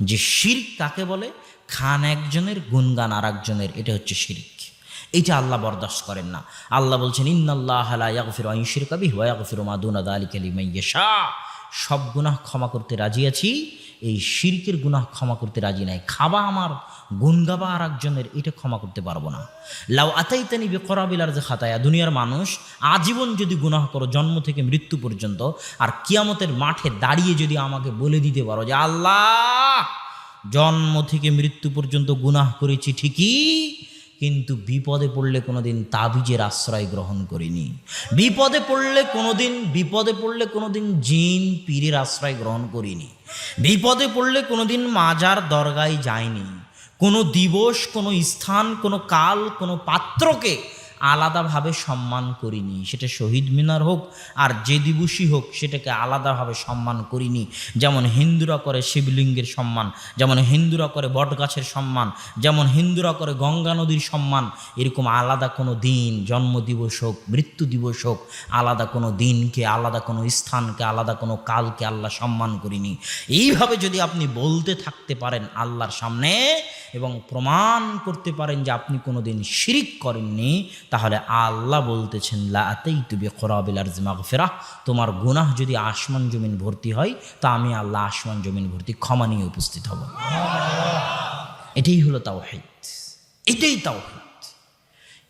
যে শিরিক কাকে বলে? খান একজনের গুনগান আর একজনের এটা হচ্ছে শিরিক। এটা আল্লাহ বরদাস্ত করেন না। আল্লাহ বলছেন, ইন্নাল্লাহ আলা আন কবি বিহি ওয়া ইয়াগফিরু মা দুনা যালিকা লিমান ইয়াশা। সব গুনাহ ক্ষমা করতে রাজি আছি। এই শিরকের গুনাহ ক্ষমা করতে রাজি নাই। খাবা আমার গুন গাবা আর একজনের, এটা ক্ষমা করতে পারব না। লাউ আতাইতানি বেকরাবিলার যে খাতায়া। দুনিয়ার মানুষ, আজীবন যদি গুনাহ করো, জন্ম থেকে মৃত্যু পর্যন্ত, আর কিয়ামতের মাঠে দাঁড়িয়ে যদি আমাকে বলে দিতে পারো যে, আল্লাহ, জন্ম থেকে মৃত্যু পর্যন্ত গুনাহ করেছি ঠিকই কিন্তু বিপদে পড়লে কোনোদিন তাবিজের আশ্রয় গ্রহণ করিনি। বিপদে পড়লে কোনোদিন, বিপদে পড়লে কোনোদিন জিন পীরের আশ্রয় গ্রহণ করিনি। বিপদে পড়লে কোনোদিন মাজার দরগায় যায়নি কোনো দিবস, কোনো স্থান, কোনো কাল, কোনো পাত্রকে আলাদাভাবে সম্মান করিনি। সেটা শহীদ মিনার হোক আর যে দিবসই হোক, সেটাকে আলাদাভাবে সম্মান করিনি। যেমন হিন্দুরা করে শিবলিঙ্গের সম্মান, যেমন হিন্দুরা করে বটগাছের সম্মান, যেমন হিন্দুরা করে গঙ্গা নদীর সম্মান, এরকম আলাদা কোনো দিন জন্ম দিবস হোক, মৃত্যু দিবস হোক, আলাদা কোনো দিনকে, আলাদা কোনো স্থানকে, আলাদা কোনো কালকে আল্লাহ সম্মান করিনি। এইভাবে যদি আপনি বলতে থাকতে পারেন আল্লাহর সামনে এবং প্রমাণ করতে পারেন যে আপনি কোনো দিন শিরিক করেননি তাহলে আল্লাহ বলতেছেন লাতেই তুবি খরাবিলার মাগফেরাহ। তোমার গুনাহ যদি আসমান জমিন ভর্তি হয়, তা আমি আল্লাহ আসমান জমিন ভর্তি ক্ষমা নিয়ে উপস্থিত হব। এটাই হলো তাওহিদ। এটাই তাওহিদ।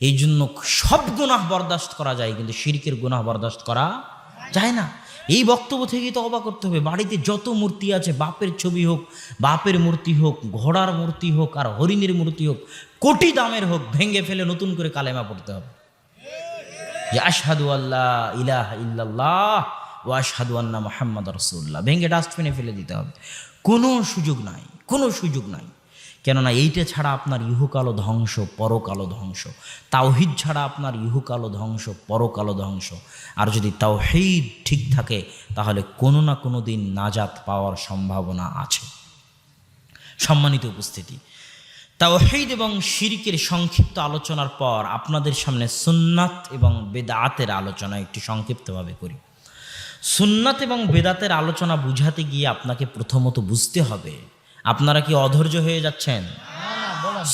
এই জন্য সব গুনাহ বরদাস্ত করা যায়, কিন্তু শিরকের গুনাহ বরদাস্ত করা যায় না। এই বক্তব্য থেকেই তো অবাক করতে হবে। বাড়িতে যত মূর্তি আছে, বাপের ছবি হোক, বাপের মূর্তি হোক, ঘোড়ার মূর্তি হোক, আর হরিণের মূর্তি হোক কোটি দামের হোক, ভেঙে ফেলে নতুন করে কালেমা পড়তে হবে। যে আশহাদু আল্লাহ ইলাহ ইল্লাল্লাহ ও আশহাদু আন্না মোহাম্মদ রসুল্লাহ ভেঙে ডাস্টবিনে ফেলে দিতে হবে। কোনো সুযোগ নাই, কোনো সুযোগ নাই। কেননা এইটা ছাড়া আপনার ইহুকালো ধ্বংস পরকালো ধ্বংস। তাওহিদ ছাড়া আপনার ইহুকালো ধ্বংস পরকালো ধ্বংস। আর যদি তাওহিদ ঠিক থাকে, তাহলে কোনো না কোনো দিন নাজাত পাওয়ার সম্ভাবনা আছে। সম্মানিত উপস্থিতি তাওহিদ এবং শিরিকের সংক্ষিপ্ত আলোচনার পর আপনাদের সামনে সুন্নাত এবং বেদাতের আলোচনা একটু সংক্ষিপ্তভাবে করি। সুন্নাত এবং বেদাতের আলোচনা বুঝাতে গিয়ে আপনাকে প্রথমত বুঝতে হবে, আপনারা কি অধৈর্য হয়ে যাচ্ছেন?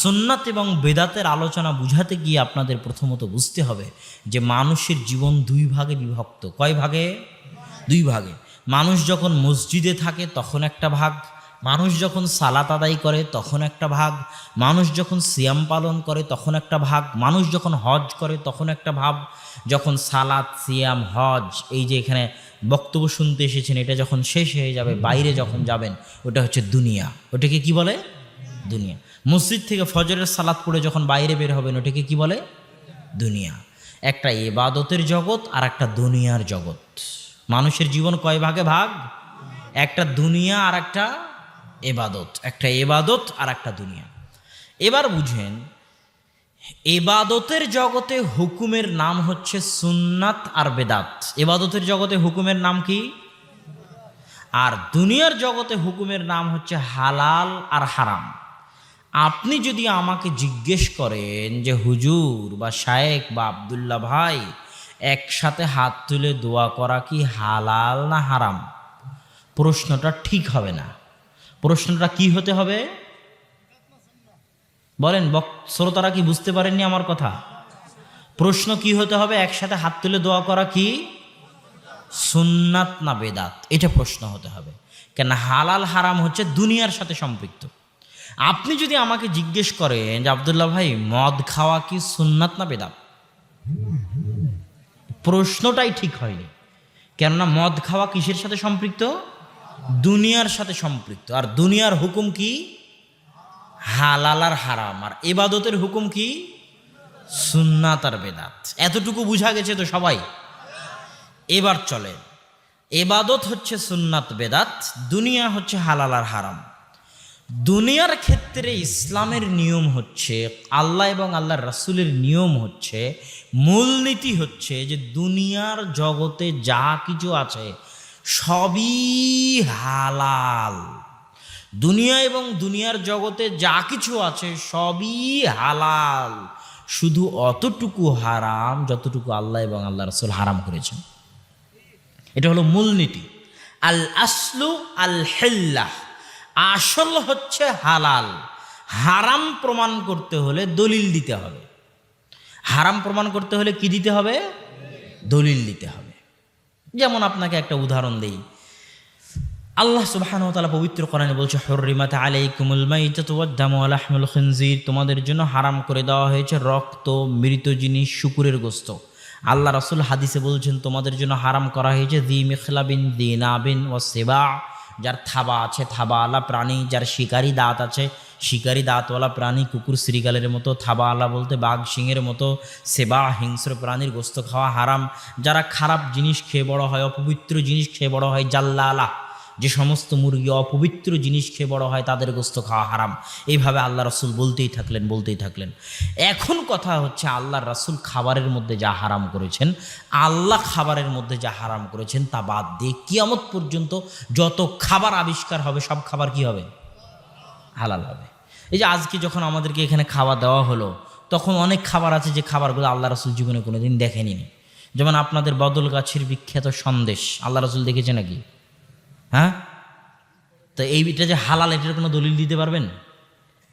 সুন্নাত এবং বেদাতের আলোচনা বুঝাতে গিয়ে আপনাদের প্রথমত বুঝতে হবে যে মানুষের জীবন দুই ভাগে বিভক্ত। কয় ভাগে? দুই ভাগে। মানুষ যখন মসজিদে থাকে তখন একটা ভাগ মানুষ যখন সালাত আদায় করে, তখন একটা ভাগ। মানুষ যখন সিয়াম পালন করে, তখন একটা ভাগ। মানুষ যখন হজ করে, তখন একটা ভাব যখন সালাত, সিয়াম, হজ, এই যে এখানে বক্তব্য শুনতে এসেছেন, এটা যখন শেষ হয়ে যাবে, বাইরে যখন যাবেন, ওটা হচ্ছে দুনিয়া। ওটাকে কি বলে? দুনিয়া। মসজিদ থেকে ফজরের সালাত পড়ে যখন বাইরে বের হবেন, ওটাকে কি বলে? দুনিয়া। একটা এবাদতের জগৎ আর একটা দুনিয়ার জগৎ। মানুষের জীবন কয় ভাগে ভাগ? একটা দুনিয়া আর একটা এবাদত, একটা এবাদত আর একটা দুনিয়া। এবার বুঝেন, এবাদতের জগতে হুকুমের নাম হচ্ছে সুন্নাত আর বেদাত। এবাদতের জগতে হুকুমের নাম কি? আর দুনিয়ার জগতে হুকুমের নাম হচ্ছে হালাল আর হারাম। আপনি যদি আমাকে জিজ্ঞেস করেন যে, হুজুর বা শায়েক বা আবদুল্লাহ ভাই, একসাথে হাত তুলে দোয়া করা কি হালাল না হারাম? প্রশ্নটা ঠিক হবে না। প্রশ্নটা কি হতে হবে? বলেন শ্রোতারা কি বুঝতে পারেননি আমার কথা? প্রশ্ন কি হতে হবে? একসাথে হাত তুলে দোয়া করা কি? সুন্নাত না বেদাত? এটা প্রশ্ন হতে হবে। কেন হালাল হারাম হচ্ছে দুনিয়ার সাথে সম্পৃক্ত। আপনি যদি আমাকে জিজ্ঞেস করেন যে, আবদুল্লাহ ভাই, মদ খাওয়া কি সুন্নাত না বেদাত? প্রশ্নটাই ঠিক হয়নি। কেননা মদ খাওয়া কিসের সাথে সম্পৃক্ত? দুনিয়ার সাথে সম্পৃক্ত। আর দুনিয়ার হুকুম কি? হালাল আর হারাম। আর এবাদতের হুকুম কি? সুন্নাত আর বেদাত। এতটুকু বুঝা গেছে তো সবাই? এবার চলে এবাদত হচ্ছে সুন্নাত, বেদাত, দুনিয়া হচ্ছে হালাল আর হারাম। দুনিয়ার ক্ষেত্রে ইসলামের নিয়ম হচ্ছে, আল্লাহ এবং আল্লাহর রাসুলের নিয়ম হচ্ছে, মূলনীতি হচ্ছে যে দুনিয়ার জগতে যা কিছু আছে সবই হালাল। দুনিয়া এবং দুনিয়ার জগতে যা কিছু আছে সবই হালাল। শুধু অতটুকু হারাম যতটুকু আল্লাহ এবং আল্লাহ রসুল হারাম করেছেন। এটা হলো মূলনীতি আল আসলু আল হেল্লাহ আসল হচ্ছে হালাল। হারাম প্রমাণ করতে হলে দলিল দিতে হবে। হারাম প্রমাণ করতে হলে কি দিতে হবে? দলিল দিতে হবে। যেমন আপনাকে একটা উদাহরণ দেই। আল্লাহ সুবহানাহু ওয়া তাআলা পবিত্র কোরআনে বলছে, হুররিমাত আলাইকুমুল মাইতাতু ওয়াদ-দামু ওয়া লাহমুল খিনজির। তোমাদের জন্য হারাম করে দেওয়া হয়েছে রক্ত, মৃত জিনিস, শুকুরের গোস্ত। আল্লাহ রাসূল হাদিসে বলছেন, তোমাদের জন্য হারাম করা হয়েছে দি মিখলাবিন, দিনাবিন ও সেবা। যার থাবা আছে থাবাওয়ালা প্রাণী, যার শিকারি, দাঁত আছে শিকারি দাঁতওয়ালা প্রাণী, কুকুর, শ্রীগালের মতো থাবাওয়ালা বলতে বাঘ, সিংহের মতো সেবা, হিংস্র প্রাণীর গোস্ত খাওয়া হারাম। যারা খারাপ জিনিস খেয়ে বড় হয়, অপবিত্র জিনিস খেয়ে বড় হয় জাল্লা আলা যে সমস্ত মুরগি অপবিত্র জিনিস খেয়ে বড় হয়, তাদের গোস্ত খাওয়া হারাম। এইভাবে আল্লাহ রসুল বলতেই থাকলেন বলতেই থাকলেন। এখন কথা হচ্ছে আল্লাহ রসুল খাবারের মধ্যে যা হারাম করেছেন, আল্লাহ খাবারের মধ্যে যা হারাম করেছেন, তা বাদ দিয়ে কিয়ামত পর্যন্ত যত খাবার আবিষ্কার হবে, সব খাবার কি হবে? হালাল হবে। এই যে আজকে যখন আমাদেরকে এখানে খাওয়া দেওয়া হলো, তখন অনেক খাবার আছে যে খাবারগুলো আল্লাহ রসুল জীবনে কোনোদিন দেখেনি। যেমন আপনাদের বদল গাছের বিখ্যাত সন্দেশ, আল্লাহ রসুল দেখেছে নাকি? হ্যাঁ? তো এইটা যে হালাল, এটার কোনো দলিল দিতে পারবেন?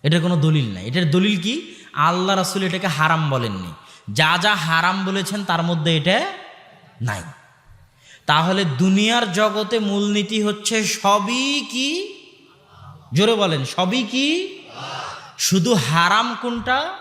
এটার কোনো দলিল নাই। এটার দলিল কি? আল্লাহ রাসুল এটাকে হারাম বলেননি। যা যা হারাম বলেছেন, তার মধ্যে এটা নাই। তাহলে দুনিয়ার জগতে মূলনীতি হচ্ছে সবই কি? জোরে বলেন, সবই কি? শুধু হারাম কোনটা?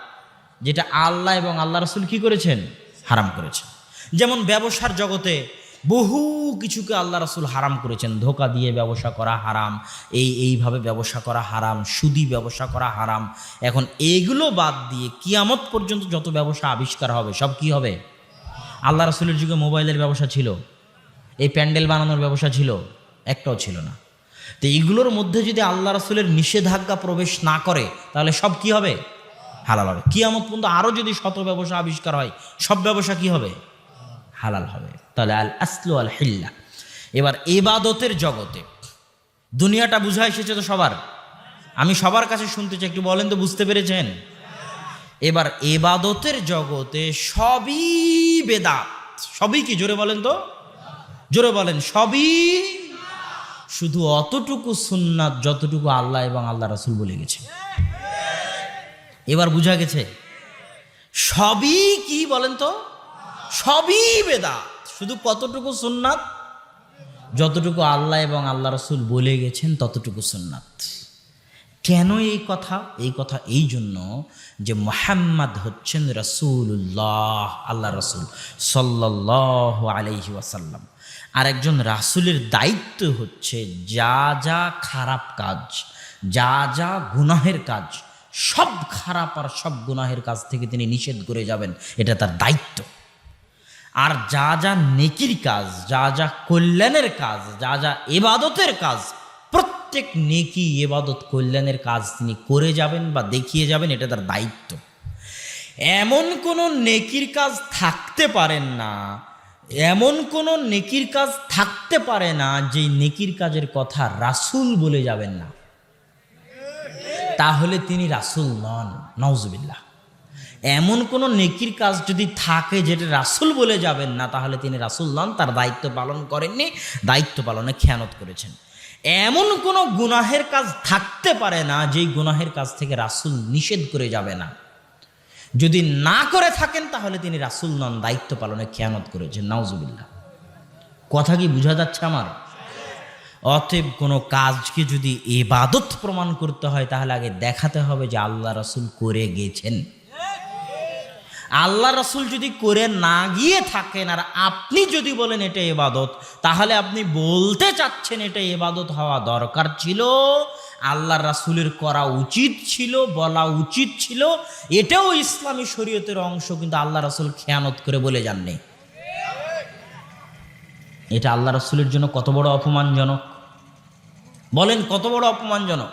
যেটা আল্লাহ এবং আল্লাহ রসুল কি করেছেন? হারাম করেছেন। যেমন ব্যবসার জগতে বহু কিছুকে আল্লাহ রসুল হারাম করেছেন। ধোকা দিয়ে ব্যবসা করা হারাম, এই এইভাবে ব্যবসা করা হারাম, সুদি ব্যবসা করা হারাম। এখন এগুলো বাদ দিয়ে কিয়ামত পর্যন্ত যত ব্যবসা আবিষ্কার হবে, সব কি হবে? আল্লাহ রসুলের যুগে মোবাইলের ব্যবসা ছিল, এই প্যান্ডেল বানানোর ব্যবসা ছিল, একটাও ছিল না। তো এইগুলোর মধ্যে যদি আল্লাহ রসুলের নিষেধাজ্ঞা প্রবেশ না করে, তাহলে সব কি হবে? হালাল হবে। কিয়ামত পর্যন্ত আরও যদি শত ব্যবসা আবিষ্কার হয়, সব ব্যবসা কি হবে? হালাল হবে। তাহলে আল আসলু আল হিল্লা। এবার এবাদতের জগতে, দুনিয়াটা বুঝা এসেছে তো সবার? আমি সবার কাছে শুনতে চাই, একটু বলেন তো, বুঝতে পেরেছেন? এবার এবাদতের জগতে সবই বেদাত। সবই কি? জোরে বলেন তো। জোরে বলেন, সবই শুধু অতটুকু সুন্নাত যতটুকু আল্লাহ এবং আল্লাহ রসুল বলে গেছে। এবার বুঝা গেছে, সবই কি বলেন তো? সবই বেদাত। শুধু কতটুকু সুন্নাত? যতটুকু আল্লাহ এবং আল্লাহ রসুল বলে গেছেন ততটুকু সুন্নাত। কেন এই কথা? এই কথা এই জন্য যে মোহাম্মদ হচ্ছেন রসুল্লাহ আল্লাহ রসুল সাল্লাহ আলহি ওয়াসাল্লাম। আর একজন রাসুলের দায়িত্ব হচ্ছে যা যা খারাপ কাজ, যা যা গুনাহের কাজ, সব খারাপ আর সব গুনাহের কাজ থেকে তিনি নিষেধ করে যাবেন, এটা তার দায়িত্ব। আর যা যা নেকির কাজ, যা যা কল্যাণের কাজ, যা যা এবাদতের কাজ, প্রত্যেক নেকি এবাদত কল্যাণের কাজ তিনি করে যাবেন বা দেখিয়ে যাবেন, এটা তার দায়িত্ব। এমন কোনো নেকির কাজ থাকতে পারেন না এমন কোনো নেকির কাজ থাকতে পারে না যে নেকির কাজের কথা রাসুল বলে যাবেন না। তাহলে তিনি রাসুল নন নওজবিল্লাহ এমন কোনো নেকির কাজ যদি থাকে যেটা রাসুল বলে যাবেন না, তাহলে তিনি রাসুল নন, তার দায়িত্ব পালন করেননি, দায়িত্ব পালনে খেয়ানত করেছেন। এমন কোনো গুনাহের কাজ থাকতে পারে না যেই গুনাহের কাজ থেকে রাসুল নিষেধ করে যাবে না। যদি না করে থাকেন, তাহলে তিনি রাসুল নন, দায়িত্ব পালনে খেয়ানত করেছেন। নাউজুবিল্লাহ। কথা কি বোঝা যাচ্ছে আমার? অতএব কোনো কাজকে যদি এবাদত প্রমাণ করতে হয়, তাহলে আগে দেখাতে হবে যে আল্লাহ রসুল করে গেছেন। আল্লাহ রসুল যদি করে না গিয়ে থাকেন, আর আপনি যদি বলেন এটা এবাদত তাহলে আপনি বলতে চাচ্ছেন এটা এবাদত হওয়া দরকার ছিল। আল্লাহ রাসুলের করা উচিত ছিল, বলা উচিত ছিল। এটাও ইসলামী শরীয়তের অংশ, কিন্তু আল্লাহ রাসুল খেয়ানত করে বলে যাননি। এটা আল্লাহ রাসুলের জন্য কত বড় অপমানজনক। বলেন, কত বড় অপমানজনক।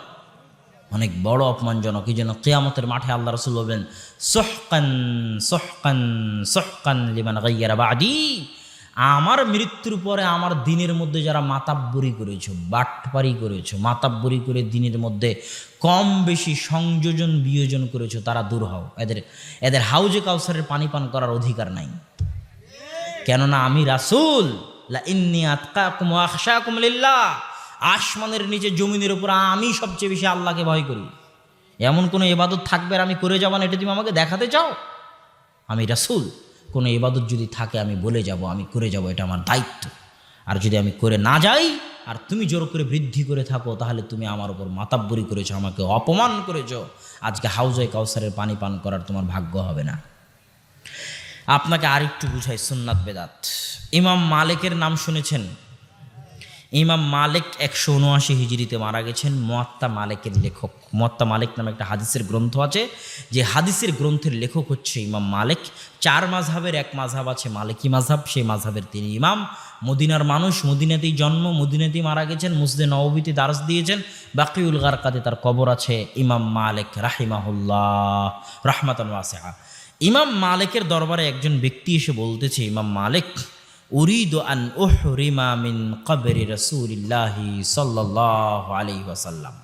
অনেক বড় অপমানজনক। এই জন্য কেয়ামতের মাঠে আল্লাহ রসুল বলবেন, সোহকান সোহকান সোহকান লিমান গাইয়ারা বাদি। আমার মৃত্যুর পরে আমার দিনের মধ্যে যারা মাতাব্বরি করেছ, বাটপারি করেছ, মাতাব্বরি করে দিনের মধ্যে কম বেশি সংযোজন, বিয়োজন করেছ, তারা দূর হও। এদের এদের হাউজে কাউসারের পানি পান করার অধিকার নাই। কেননা আমি রাসুল আসমানের নিচে জমিনের উপর আমি সবচেয়ে বেশি আল্লাহকে ভয় করি। এমন কোনো এবাদত থাকবে আর আমি করে যাব না, এটা তুমি আমাকে দেখাতে চাও? আমি রাসুল। কোনো এবাদত যদি থাকে, আমি বলে যাব, আমি করে যাব, এটা আমার দায়িত্ব। আর যদি আমি করে না যাই, আর তুমি জোর করে বৃদ্ধি করে থাকো, তাহলে তুমি আমার উপর মাতাব্বরি করেছ, আমাকে অপমান করেছ। আজকে হাউজ হাউজে কাউসারের পানি পান করার তোমার ভাগ্য হবে না। আপনাকে আরেকটু বুঝাই, সুন্নাত বেদাত। ইমাম মালিকের নাম শুনেছেন? ইমাম মালিক একশো উনআশি হিজড়িতে মারা গেছেন, মোয়াত্তা মালিকের লেখক। মোয়াত্তা মালিক নামে একটা হাদিসের গ্রন্থ আছে। যে হাদিসের গ্রন্থের লেখক হচ্ছে ইমাম মালিক। চার মাঝহাবের, এক মাঝহাব আছে মালিকি মাঝহাব, সেই মাঝহাবের তিনি ইমাম। মদিনার মানুষ মদিনাতেই জন্ম, মদিনাতেই মারা গেছেন মুসদে নবীতে দারস দিয়েছেন। বাকিউল গারকাতে তার কবর আছে ইমাম মালিক রাহিমাহুল্লাহ, রহমাতন ওয়াসেহা ইমাম মালিকের দরবারে একজন ব্যক্তি এসে বলতেছে, ইমাম মালিক উরিদ আন উহরিমা মিন কবরি রসুলিল্লাহি সাল্লাহ আলি ওয়াসাল্লাম।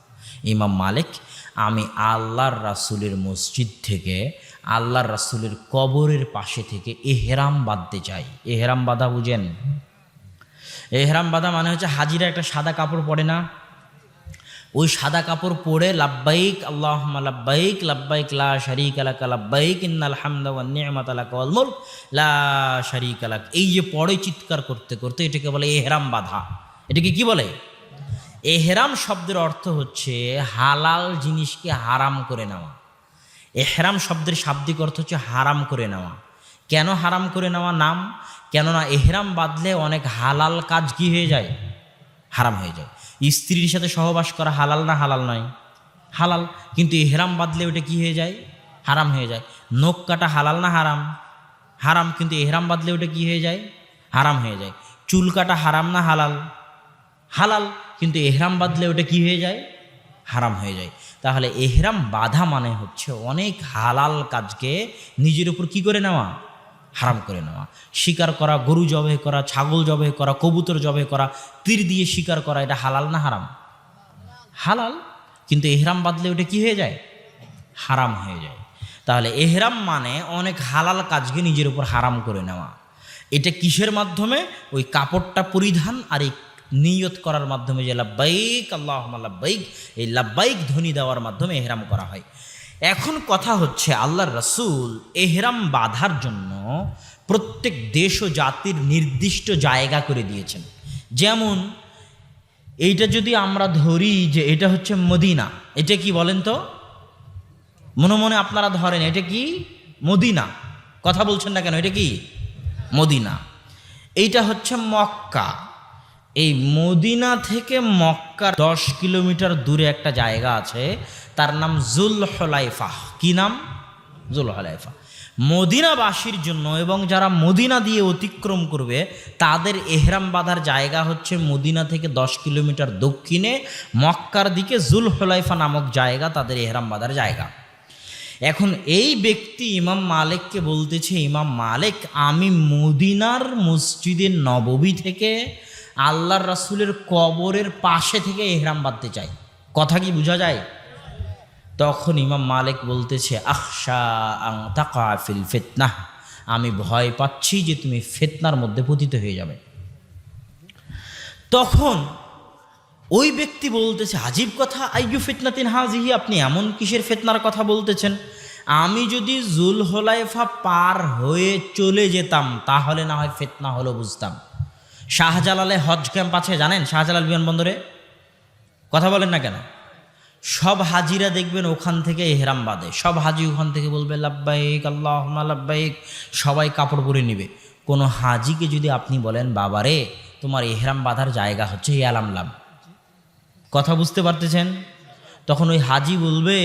ইমাম মালিক, আমি আল্লাহর রাসূলের মসজিদ থেকে আল্লাহর রাসূলের কবরের পাশে থেকে এহরাম বাঁধতে চাই এহরাম বাঁধা বুঝেন? এহরাম বাঁধা মানে হচ্ছে হাজিরা একটা সাদা কাপড় পরে না? ওই সাদা কাপড় পরে লাব্বাইক আল্লাহ লাব্বাইক লাব্বাইক লা শারিক আলাক লাব্বাইক ইন্নাল হামদা ওয়ান নি'মাত আলাক ওয়াল লা শারিক আলাক এই যে পরে চিৎকার করতে করতে এটাকে বলে এহরাম বাধা। এটাকে কি বলে? এহরাম শব্দের অর্থ হচ্ছে হালাল জিনিসকে হারাম করে নেওয়া। এহরাম শব্দের শাব্দিক অর্থ হচ্ছে হারাম করে নেওয়া। কেন হারাম করে নেওয়া নাম? কেননা এহরাম বাঁধলে অনেক হালাল কাজ কি হয়ে যায়? হারাম হয়ে যায়। স্ত্রীর সাথে সহবাস করা হালাল না হালাল নয়। হালাল, কিন্তু এহরাম বাঁধলে ওটা কি হয়ে যায়? হারাম হয়ে যায়। নখ কাটা হালাল না হারাম? হারাম, কিন্তু এহরাম বাঁধলে ওটা কি হয়ে যায়? হারাম হয়ে যায়। চুল কাটা হারাম না হালাল? হালাল, কিন্তু এহরাম বাঁধলে ওটা কি হয়ে যায়? হারাম হয়ে যায়। তাহলে এহরাম বাধা মানে হচ্ছে অনেক হালাল কাজকে নিজের উপর কি করে নেওয়া? হারাম করে নেওয়া। শিকার করা, গরু জবে করা, ছাগল জবে করা, কবুতর জবে করা, তীর দিয়ে শিকার করা, এটা হালাল না হারাম? হালাল, কিন্তু এহরাম বাদলে ওটা কি হয়ে যায়? হারাম হয়ে যায়। তাহলে এহরাম মানে অনেক হালাল কাজকে নিজের উপর হারাম করে নেওয়া। এটা কিসের মাধ্যমে? ওই কাপড়টা পরিধান আর এই নিয়ত করার মাধ্যমে যে লাব্বাইক আল্লাহ লাব্বাইক, এই লাব্বাইক ধ্বনি দেওয়ার মাধ্যমে এহরাম করা হয়। এখন কথা হচ্ছে আল্লাহর রসুল এহরাম বাঁধার জন্য প্রত্যেক দেশ ও জাতির নির্দিষ্ট জায়গা করে দিয়েছেন। যেমন এইটা যদি আমরা ধরি যে এটা হচ্ছে মদিনা, এটা কি বলেন তো? মনে মনে আপনারা ধরেন, এটা কি? মদিনা। কথা বলছেন না কেন? এটা কি? মদিনা। এইটা হচ্ছে মক্কা। এই মদিনা থেকে মক্কার দশ কিলোমিটার দূরে একটা জায়গা আছে, তার নাম জুল হলাইফা কি নাম? জুল হলাইফা মদিনাবাসীর জন্য এবং যারা মদিনা দিয়ে অতিক্রম করবে, তাদের এহরাম বাঁধার জায়গা হচ্ছে মদিনা থেকে দশ কিলোমিটার দক্ষিণে, মক্কার দিকে জুল হলাইফা নামক জায়গা, তাদের এহরাম বাঁধার জায়গা। এখন এই ব্যক্তি ইমাম মালিককে বলতেছে, ইমাম মালিক, আমি মদিনার মসজিদের নববী থেকে আল্লাহর রাসুলের কবরের পাশে থেকে এহরাম বাঁধতে চাই কথা কি বোঝা যায়? তখন ইমাম মালিক বলতেছে, আখশা আং তাকাফিল ফেতনাহ আমি ভয় পাচ্ছি যে তুমি ফেতনার মধ্যে পতিত হয়ে যাবে। তখন ওই ব্যক্তি বলতেছে, আজীব কথা, আইয়ু ফিতনাতিন হাজিহি আপনি এমন কিসের ফেতনার কথা বলতেছেন? আমি যদি জুল হোলাইফা পার হয়ে চলে যেতাম, তাহলে না হয় ফেতনা হলো বুঝতাম। শাহজালালে হজ ক্যাম্প আছে, জানেন? শাহজালাল বিমানবন্দরে কথা বলেন না কেন? সব হাজিরা দেখবেন ওখান থেকে এহরাম বাঁধে সব হাজি ওখান থেকে বলবে, লাব্বাইক আল্লাহ লাব্বাইক। সবাই কাপড় পরে নিবে। কোনো হাজিকে যদি আপনি বলেন, বাবারে, তোমার এহরাম বাঁধার জায়গা হচ্ছে ইয়ালামলাম কথা বুঝতে পারতেছেন? তখন ওই হাজি বলবে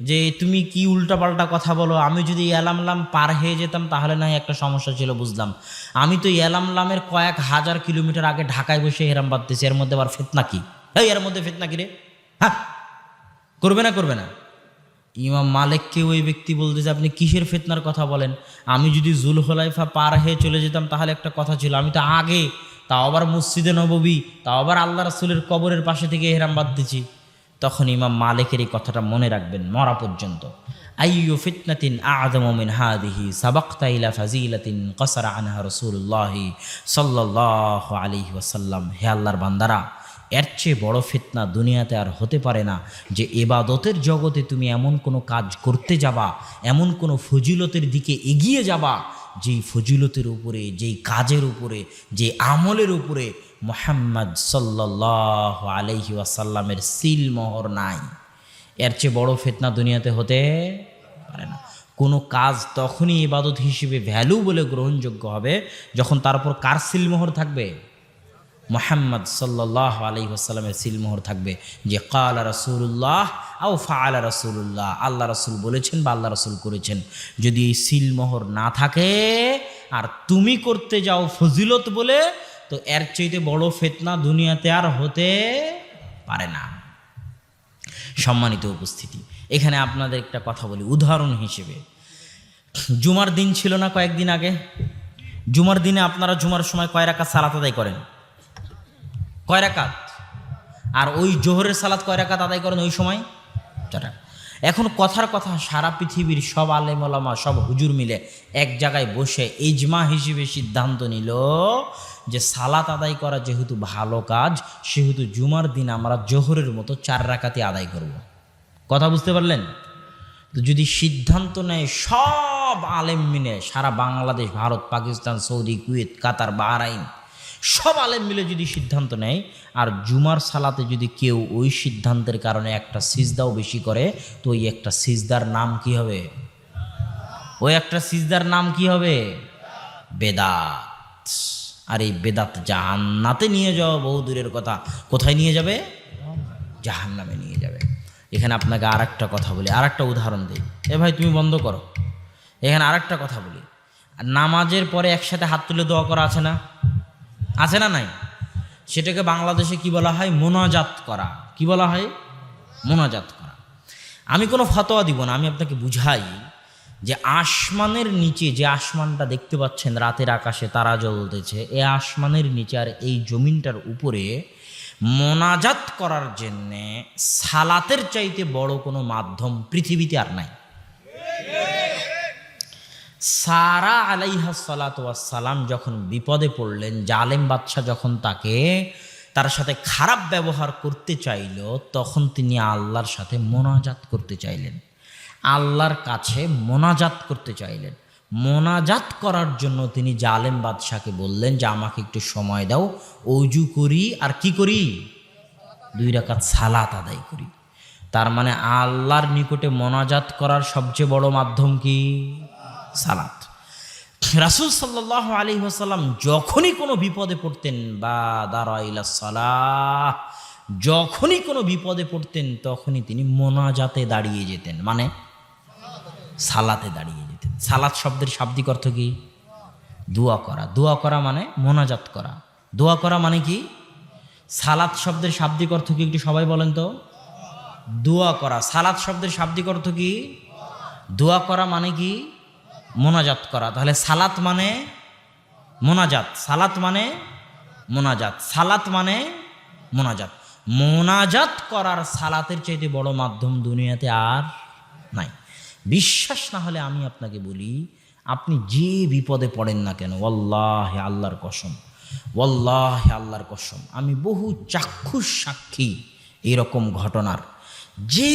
যে তুমি কি উল্টাপাল্টা কথা বলো? আমি যদি ইয়ালামলাম পার হয়ে যেতাম, তাহলে না একটা সমস্যা ছিল, বুঝলাম। আমি তো ইয়ালামলামের কয়েক হাজার কিলোমিটার আগে ঢাকায় বসে হেরাম বাঁধতেছি। এর মধ্যে আবার ফেতনা কি? এই, এর মধ্যে ফেতনা কি রে? হ্যাঁ করবে না করবে না। ইমাম মালিককে ওই ব্যক্তি বলতেছে আপনি কিসের ফেতনার কথা বলেন? আমি যদি জুল হলাইফা পার হয়ে চলে যেতাম, তাহলে একটা কথা ছিল। আমি তো আগে, তাও আবার মসজিদে নববী, তাও আবার আল্লাহ রাসুলের কবরের পাশে থেকে হেরাম বাঁধতেছি। তখন ইমাম মালিকের এই কথাটা মনে রাখবেন, মরা পর্যন্ত। আইয়ু ফিতনাতিন আদমিন হাদিহি সাবাক্তা ইলা ফাজিলাতিন কসারা আনহা রসুল্লাহি সাল্লাহ আলিহি ওয়াসাল্লাম। হে আল্লাহর বান্দারা, এর চেয়ে বড় ফিতনা দুনিয়াতে আর হতে পারে না যে এবাদতের জগতে তুমি এমন কোনো কাজ করতে যাবা, এমন কোনো ফজিলতের দিকে এগিয়ে যাবা, যেই ফজিলতের উপরে, যেই কাজের উপরে যে আমলের উপরে মোহাম্মদ সাল্লাহ আলহি ওয়াসাল্লামের সিল মোহর নাই। এর চেয়ে বড় ফিতনা দুনিয়াতে হতে পারে না। কোনো কাজ তখনই ইবাদত হিসেবে ভ্যালু বলে গ্রহণযোগ্য হবে যখন তার উপর কার সিলমোহর থাকবে? মোহাম্মদ সাল্লাহ আলি আসাল্লামের সিলমোহর থাকবে যে কালা রসুল্লাহ আও ফালা রসুল্লাহ আল্লাহ রসুল বলেছেন বা আল্লাহ রসুল করেছেন। যদি এই সিলমোহর না থাকে, আর তুমি করতে যাও ফজিলত বলে তো এর চাইতে বড় ফেতনা দুনিয়াতে আর হতে পারে না। সম্মানিত উপস্থিতি, এখানে আপনাদের একটা কথা বলি, উদাহরণ হিসেবে। জুমার দিন ছিল না কয়েকদিন আগে? জুমার দিনে আপনারা জুমার সময় কয় রাকাত সালাত আদায় করেন? কয় রাকাত? আর ওই জোহরের সালাত কয় রাকাত আদায় করেন ওই সময়? এখন কথার কথা, সারা পৃথিবীর সব আলেম ওলামা সব হুজুর মিলে এক জায়গায় বসে ইজমা হিসেবে সিদ্ধান্ত নিল যে সালাত আদায় করা যেহেতু ভালো কাজ, সেহেতু জুমার দিন আমরা জোহরের মতো চার রাকাতি আদায় করব। কথা বুঝতে পারলেন? তো যদি সিদ্ধান্ত নেয় সব আলেম মিলে, সারা Bangladesh, Bharat, Pakistan, Saudi, Kuwait, Qatar, Bahrain, সব আলেম মিলে যদি সিদ্ধান্ত নেয়, আর জুমার সালাতে যদি কেউ ওই সিদ্ধান্তের কারণে একটা সিজদাও বেশি করে, তো ওই একটা সিজদার নাম কি হবে? ওই একটা সিজদার নাম কি হবে? বেদাত। আর এই বেদাত জাহান্নাতে নিয়ে যাওয়া বহু দূরের কথা। কোথায় নিয়ে যাবে? জাহান্নামে নিয়ে যাবে। এখানে আপনাকে আর একটা কথা বলি আর একটা উদাহরণ দিই। এ ভাই, তুমি বন্ধ করো। এখানে আর একটা কথা বলি। নামাজের পরে একসাথে হাত তুলে দোয়া করা আছে না? আছে না নাই? সেটাকে বাংলাদেশে কি বলা হয়? মোনাজাত করা। কি বলা হয়? মোনাজাত করা। আমি কোনো ফতোয়া দিব না, আমি আপনাকে বুঝাই যে আসমানের নিচে যে আসমানটা দেখতে পাচ্ছেন রাতের আকাশে তারা জ্বলতেছে, এ আসমানের নিচে আর এই জমিনটার উপরে মোনাজাত করার জন্যে সালাতের চাইতে বড় কোনো মাধ্যম পৃথিবীতে আর নাই। সারা আলাইহা সালাত সালাম যখন বিপদে পড়লেন, জালেম বাদশাহ যখন তাকে তার সাথে খারাপ ব্যবহার করতে চাইল, তখন তিনি আল্লাহর সাথে মোনাজাত করতে চাইলেন। আল্লাহর কাছে মোনাজাত করতে চাইলেন। মোনাজাত করার জন্য তিনি জালেম বাদশাহকে বললেন যে, আমাকে একটু সময় দাও, অজু করি, আর কি করি? দুই রাকাত সালাত আদায় করি। তার মানে আল্লাহর নিকটে মোনাজাত করার সবচেয়ে বড় মাধ্যম কি? সালাত। রাসুল সাল্লাহ আলী ওসাল্লাম যখনই কোনো বিপদে পড়তেন, বা দাঁড়াইলা সালাহ, যখনই কোনো বিপদে পড়তেন, তখনই তিনি মোনাজাতে দাঁড়িয়ে যেতেন। মানে সালাতে দাঁড়িয়ে যেতেন। সালাত শব্দের শাব্দিক অর্থ কি? দোয়া করা। দোয়া করা মানে মোনাজাত করা। দোয়া করা মানে কি? সালাত শব্দের শাব্দিক অর্থ কি একটু সবাই বলেন তো? দোয়া করা। সালাত শব্দের শাব্দিক অর্থ কি? দোয়া করা মানে কি? মোনাজাত করা। তাহলে সালাত মানে মোনাজাত। সালাত মানে মোনাজাত। সালাত মানে মোনাজাত। মোনাজাত করার সালাতের চাইতে বড় মাধ্যম দুনিয়াতে আর নাই। বিশ্বাস না হলে আমি আপনাকে বলি, আপনি যে বিপদে পড়েন না কেন ওল্লাহ আল্লাহর কসম ওল্লাহ আল্লাহর কসম, আমি বহু চাক্ষুষ সাক্ষী এরকম ঘটনার। যে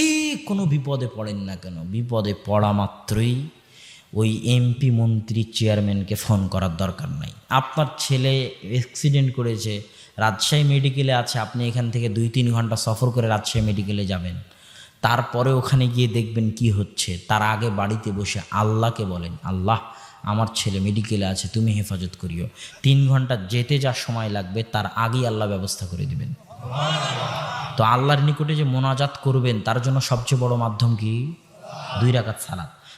কোনো বিপদে পড়েন না কেন, বিপদে পড়া মাত্রই ওই এমপি মন্ত্রী চেয়ারম্যানকে ফোন করার দরকার নাই। আপনার ছেলে অ্যাক্সিডেন্ট করেছে, রাজশাহী মেডিকেলে আছে, আপনি এখান থেকে দুই তিন ঘণ্টা সফর করে রাজশাহী মেডিকেলে যাবেন। তারপরে ওখানে গিয়ে দেখবেন কি হচ্ছে। তার আগে বাড়িতে বসে আল্লাহকে বলেন, আল্লাহ, আমার ছেলে মেডিকেলে আছে, তুমি হেফাজত করিও। তিন ঘণ্টা যেতে যা সময় লাগবে, তার আগেই আল্লাহ ব্যবস্থা করে দিবেন। তো আল্লাহর নিকটে যে মোনাজাত করবেন, তার জন্য সবচেয়ে বড় মাধ্যম কি? দুই রাকাত সালাত।